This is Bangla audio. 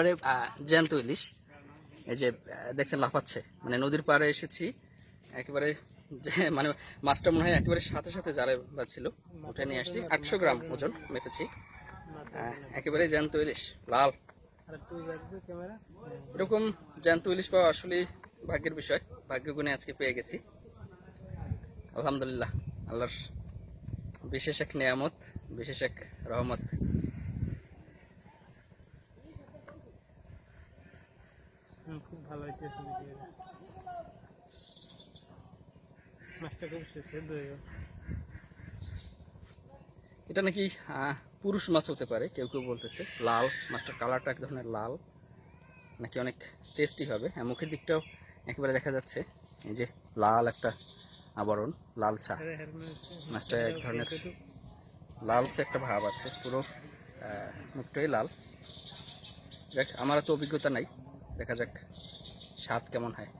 এবারে জ্যান্ত ইলিশ। এই যে দেখছেন, লাফাচ্ছে। মানে নদীর পাড়ে এসেছি, একেবারে মানে মাছটা মনে হয় একেবারে সাথে সাথে জালে বাজছিল উঠে নিয়ে আসছি। আটশো গ্রাম ওজন মেপেছি। একেবারে জ্যান্ত ইলিশ, লাল। এরকম জ্যান্ত ইলিশ পাওয়া আসলে ভাগ্যের বিষয়। ভাগ্য গুণে আজকে পেয়ে গেছি। আলহামদুলিল্লাহ, আল্লাহর বিশেষ এক নিয়ামত, বিশেষ এক রহমত। খুব ভালো হইতেছে ভিডিওটা মাছটা খুব সুস্বাদু হইব এটা নাকি পুরুষ মাছ হতে পারে কেউ কেউ বলতেছে লাল মাছটার কালারটা এক ধরনের লাল। নাকি অনেক টেস্টি হবে। হ্যাঁ মুখের দিকটাও একেবারে দেখা যাচ্ছে। এই যে লাল একটা আবরণ লাল ছা। আরে হেরমে হচ্ছে মাছটা এক ধরনের লালচে একটা ভাব আছে পুরো আহ, মুখটাই লাল। দেখ আমার তো অভিজ্ঞতা নাই। দেখা যাক স্বাদ কেমন হয়।